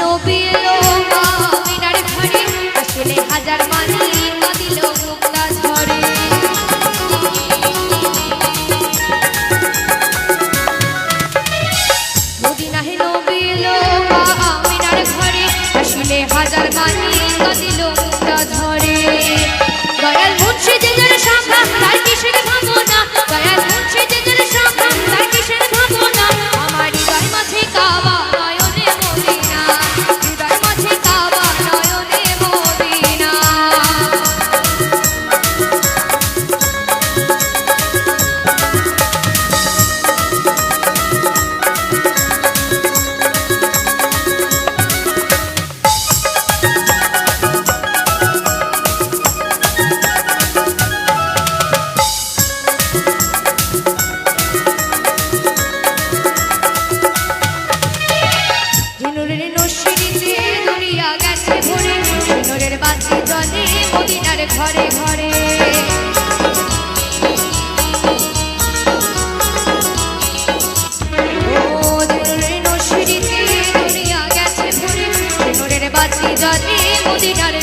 নবীর মা মিনার ঘরে আসলে হাজার সোনুরের নসিরিতে দুনিয়া গেছে ভরে সোনুরের বাতি জলে মদিনার ঘরে ঘরে। বাতি জলে মদিনার